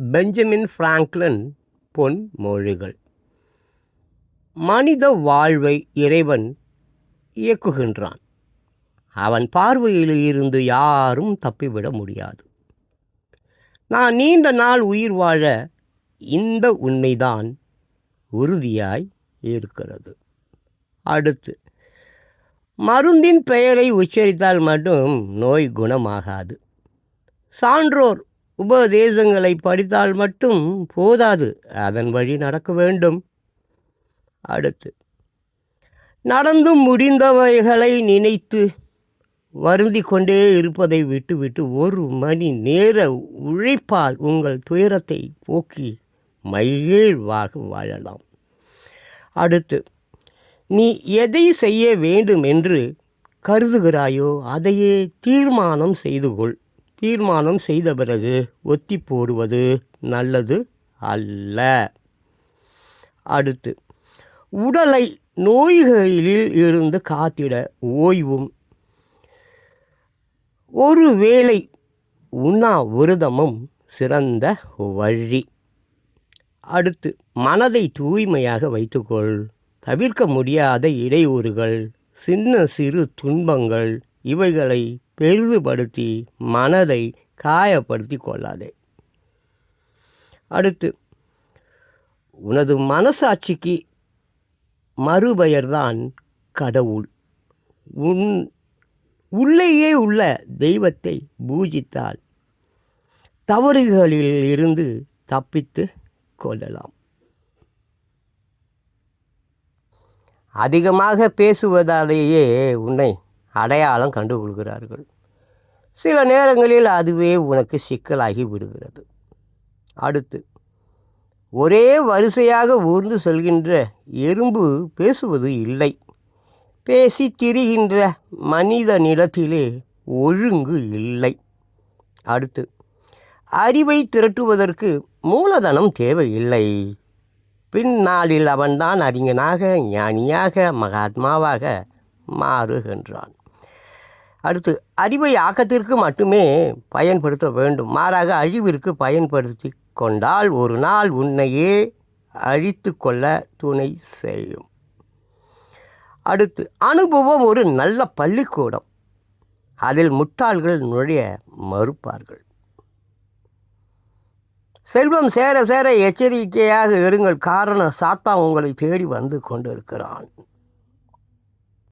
Benjamin Franklin பொன்மொழிகள் மனித வாழ்வை இறைவன் இயக்குகின்றான். அவன் பார்வையில் இருந்து யாரும் தப்பிவிட முடியாது. நான் நீண்ட நாள் உயிர் வாழ இந்த உண்மைதான் உறுதியாய் இருக்கிறது. அடுத்து மருந்தின் பெயரை உச்சரித்தால் மட்டும் நோய் குணமாகாது. சான்றோர் உபதேசங்களை படித்தால் மட்டும் போதாது. அதன் வழி நடக்க வேண்டும். அடுத்து நடந்தும் முடிந்தவைகளை நினைத்து வருந்தி கொண்டே இருப்பதை விட்டுவிட்டு ஒரு மணி நேர உழைப்பால் உங்கள் துயரத்தை போக்கி மகிழ்வாக வாழலாம். அடுத்து நீ எதை செய்ய வேண்டும் என்று கருதுகிறாயோ அதையே தீர்மானம் செய்து கொள். தீர்மானம் செய்த பிறகு ஒத்தி போடுவது நல்லது அல்ல. அடுத்து உடலை நோய்களில் இருந்து காத்திட ஓய்வும். ஒரு வேளை உண்ணாவிரதமும் சிறந்த வழி. அடுத்து மனதை தூய்மையாக வைத்துக்கொள். தவிர்க்க முடியாத இடையூறுகள் சின்ன சிறு துன்பங்கள் இவைகளை பெரிதுபடுத்தி மனதை காயப்படுத்தி கொள்ளாதே. அடுத்து உனது மனசாட்சிக்கு மறுபெயர்தான் கடவுள். உன் உள்ளேயே உள்ள தெய்வத்தை பூஜித்தால் தவறுகளில் இருந்து தப்பித்து கொள்ளலாம். அதிகமாக பேசுவதாலேயே உன்னை அடையாளம் கண்டுகொள்கிறார்கள். சில நேரங்களில் அதுவே உனக்கு சிக்கலாகி விடுகிறது. அடுத்து ஒரே வரிசையாக ஊர்ந்து செல்கின்ற எறும்பு பேசுவது இல்லை. பேசி திரிகின்ற மனித நிலத்திலே ஒழுங்கு இல்லை. அடுத்து அறிவை திரட்டுவதற்கு மூலதனம் தேவையில்லை. பின்னாளில் அவன்தான் அறிஞனாக ஞானியாக மகாத்மாவாக மாறுகின்றான். அடுத்து அறிவை ஆக்கத்திற்கு மட்டுமே பயன்படுத்த வேண்டும். மாறாக அழிவிற்கு பயன்படுத்தி கொண்டால் ஒரு நாள் உன்னையே அழித்து கொள்ள துணை செய்யும். அடுத்து அனுபவம் ஒரு நல்ல பள்ளிக்கூடம். அதில் முட்டாள்கள் நுழைய மறுப்பார்கள். செல்வம் சேர சேர எச்சரிக்கையாக இருங்கள். காரணம் சாத்தா உங்களை தேடி வந்து கொண்டிருக்கிறான்.